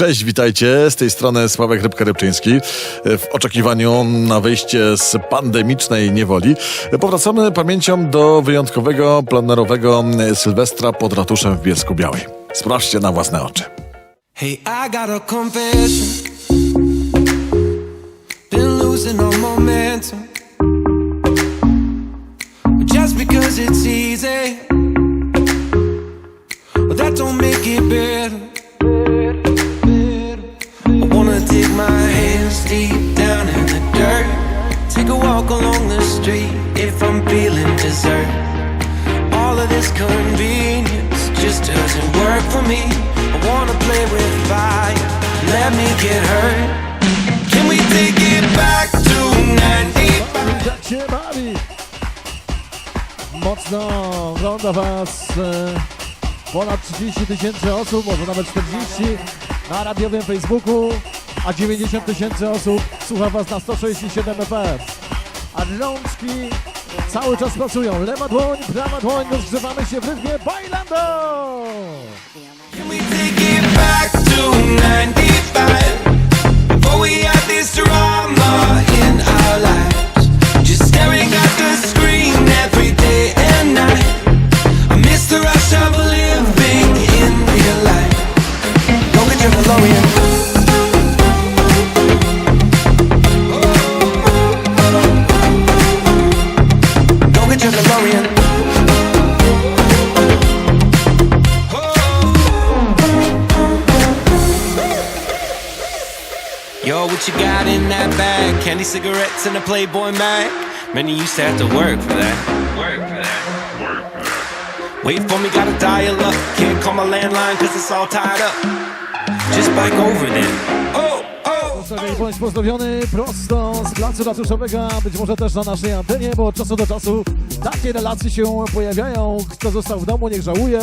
Cześć, witajcie. Z tej strony Sławek Rybka-Rybczyński. W oczekiwaniu na wyjście z pandemicznej niewoli powracamy pamięcią do wyjątkowego, plenerowego Sylwestra pod ratuszem w Bielsku Białej. Sprawdźcie na własne oczy. Hey, I got a confession. Been losing all momentum. Just because it's easy, that don't make it better. Street if I'm feeling dessert. All of this convenience just doesn't work for me. I wanna play with fire, let me get hurt. Can we take it back to 90? Jak się bawi? Mocno ogląda Was e, ponad 30 tysięcy osób, może nawet 40 na radiowym Facebooku, a 90 tysięcy osób słucha Was na 167 FM. A rączki cały czas pracują. Lewa dłoń, prawa dłoń, rozgrzewamy się w rytmie bailando! Can we take it back to 95? Get. Yo, what you got in that bag? Candy cigarettes and a Playboy mag. Many used to have to work for that. Work for that. Work for that. Wait for me, gotta dial up. Can't call my landline cause it's all tied up. Just bike over then. Bądź pozdrowiony prosto z placu ratuszowego, być może też na naszej antenie, bo od czasu do czasu takie relacje się pojawiają. Kto został w domu, niech żałuje,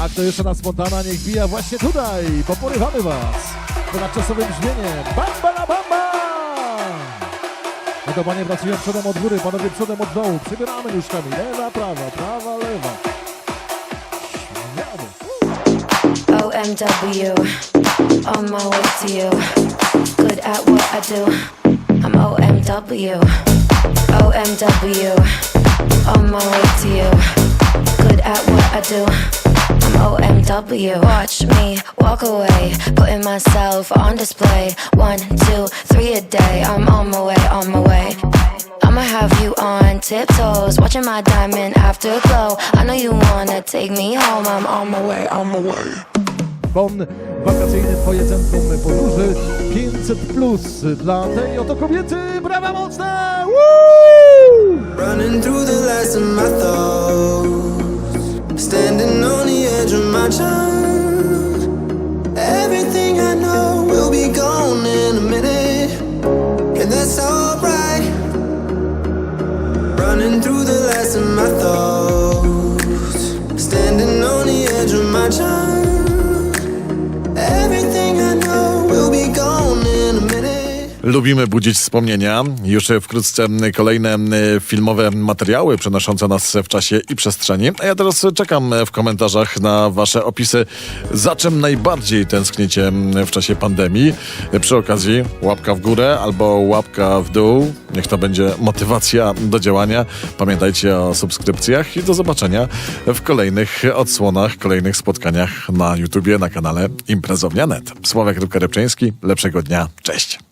a kto jeszcze na spontana, niech bija właśnie tutaj, bo porywamy was. Ponadczasowym brzmieniem Bamba na bamba! No to panie pracują przodem od góry, panowie przodem od dołu. Przybieramy nóżkami, lewa, prawa, prawa, lewa. Śmiało. OMW, on my way to you. Good at what I do. I'm OMW. OMW, on my way to you. Good at what I do. I'm OMW. Watch me walk away, putting myself on display. One, two, three a day. I'm on my way, on my way. I'ma have you on tiptoes, watching my diamond afterglow. I know you wanna take me home. I'm on my way, on my way. Bon, wakacyjne twoje centrum podróży 500 plus dla tej oto kobiety. Brawa mocne! Running through the last of my thoughts, standing on the edge of my time. Everything I know will be gone in a minute, and that's alright. Running through the last of my thoughts, standing on the edge of my time. Lubimy budzić wspomnienia. Już wkrótce kolejne filmowe materiały przenoszące nas w czasie i przestrzeni. A ja teraz czekam w komentarzach na wasze opisy, za czym najbardziej tęsknicie w czasie pandemii. Przy okazji łapka w górę albo łapka w dół. Niech to będzie motywacja do działania. Pamiętajcie o subskrypcjach i do zobaczenia w kolejnych odsłonach, kolejnych spotkaniach na YouTubie, na kanale Imprezownia.net. Sławek Rybka-Rybczyński. Lepszego dnia. Cześć.